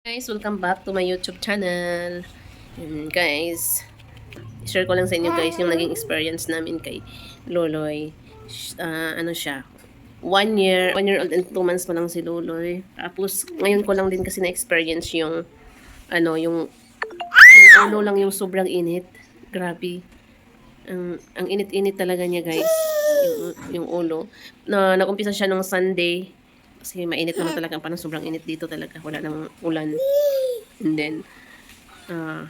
Guys, welcome back to my YouTube channel. Yun, guys, share ko lang sa inyo guys yung naging experience namin kay Loloy. Ah, ano siya, one year, one year old and two months pa lang si Loloy. Tapos, ngayon ko lang din kasi na-experience yung, ano, yung, yung ulo lang yung sobrang init. Grabe. Ang, ang init-init talaga niya guys. Yung, yung ulo. Na, nag-umpisa siya nung Sunday. Kasi mainit naman talaga. Parang sobrang init dito talaga. Wala nang ulan. And then, ah,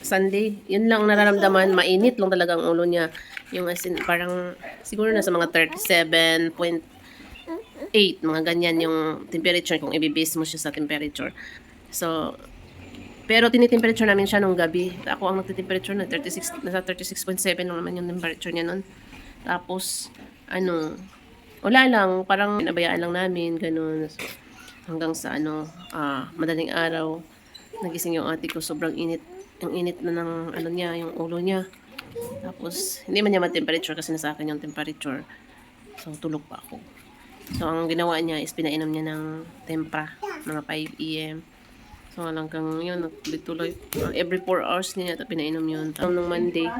Sunday, yun lang nararamdaman. Mainit lang talaga ang ulo niya. Yung as in, parang, siguro nasa mga 37.8, mga ganyan yung temperature kung ibibase mo siya sa temperature. So, pero tinitemperature namin siya nung gabi. Ako ang nagtitemperature na 36, nasa 36.7 lang naman yung temperature niya nun. Tapos, ano, wala lang, parang nabayaan lang namin, ganun. Hanggang sa ano, ah, madaling araw, nagising yung ate ko, sobrang init. Ang init na ng ano niya, yung ulo niya. Tapos, hindi man niya ma-temperature kasi nasa akin yung temperature. So, tulog pa ako. So, ang ginawa niya is pinainom niya ng tempra, mga 5 a.m. So, hanggang yun, tuloy uh, every 4 hours niya yata pinainom yun. Tapos, nung Monday,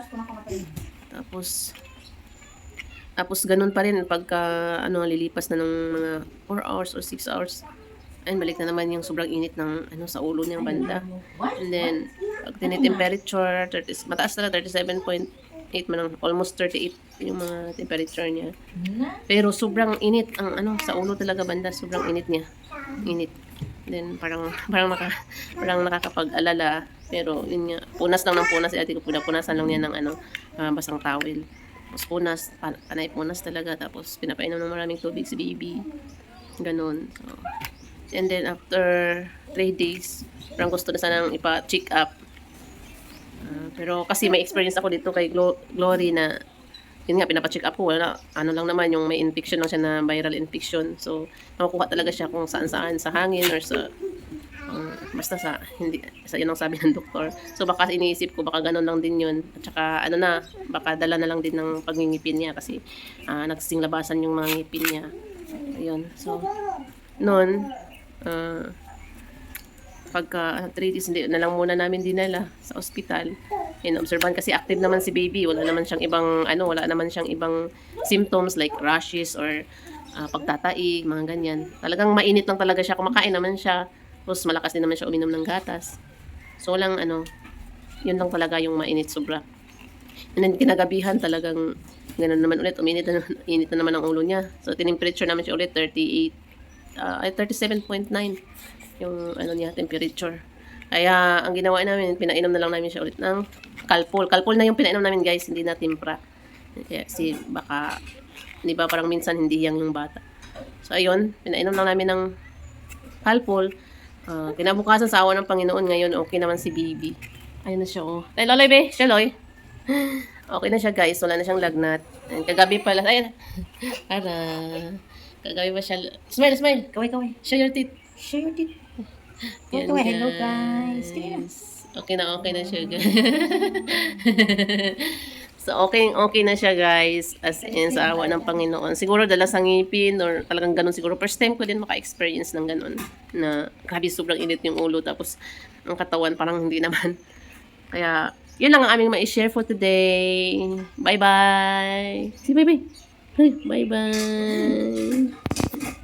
tapos, tapos ganun pa rin pagka ano lilipas na ng mga 4 hours or 6 hours. Ayun, balik na naman yung sobrang init ng ano sa ulo niyang banda. And then pag tinitemperature, 30, mataas na 37.8 man almost 38 yung mga temperature niya. Pero sobrang init ang ano sa ulo talaga banda, sobrang init niya. Init. Then parang parang naka, parang nakakapag-alala pero yun nga punas lang ng punas si ate ko punasan lang niya ng ano ah, basang towel. Tapos punas, pa- panay punas talaga. Tapos pinapainom ng maraming tubig si baby. Ganon. So, and then after 3 days, parang gusto na sanang ipa-check up. Ah, pero kasi may experience ako dito kay Glo- Glory na yun nga, pinapa-check up ko. Wala, ano lang naman, yung may infection lang siya na viral infection. So, makukuha talaga siya kung saan-saan, sa hangin or sa Um, basta sa hindi sa yun ang sabi ng doktor. So baka iniisip ko baka ganun lang din yun. At saka ano na, baka dala na lang din ng pagngingipin niya kasi uh, nagsing labasan yung mga ngipin niya. Ayun. So noon uh, pagka 3 days hindi na lang muna namin dinala sa ospital. In-observan kasi active naman si baby. Wala naman siyang ibang ano, wala naman siyang ibang symptoms like rashes or uh, pagtataig, mga ganyan. Talagang mainit lang talaga siya. Kumakain naman siya. Tapos malakas din naman siya uminom ng gatas. So walang ano, yun lang talaga yung mainit sobra. And then kinagabihan talagang ganun naman ulit, uminit na, init na naman ang ulo niya. So tinemperature naman siya ulit 38, uh, ay 37.9 yung ano niya, temperature. Kaya ang ginawa namin, pinainom na lang namin siya ulit ng kalpol. Kalpol na yung pinainom namin guys, hindi na timpra. Kaya si baka, di ba parang minsan hindi yang yung bata. So ayun, pinainom lang namin ng kalpol. Ah, kinabukasan sa awa ng Panginoon ngayon, okay naman si Bibi. Ayun na siya, oh. Ay, Loloy, be. Siya, Loy. Okay na siya, guys. Wala na siyang lagnat. Ayun, kagabi pala. Ayun. Para. Kagabi pa siya. Smile, smile. Kaway, kaway. Show your teeth. Show your teeth. Yan, Okay, hello guys. Tingnan. Okay na, okay na siya, guys. so, okay, okay na siya, guys. As in, sa awa ng Panginoon. Siguro dala sa ngipin or talagang ganun siguro. First time ko din maka-experience ng ganun. Na grabe, sobrang init yung ulo. Tapos, ang katawan parang hindi naman. Kaya, yun lang ang aming ma-share for today. Bye-bye. Si baby. Bye-bye.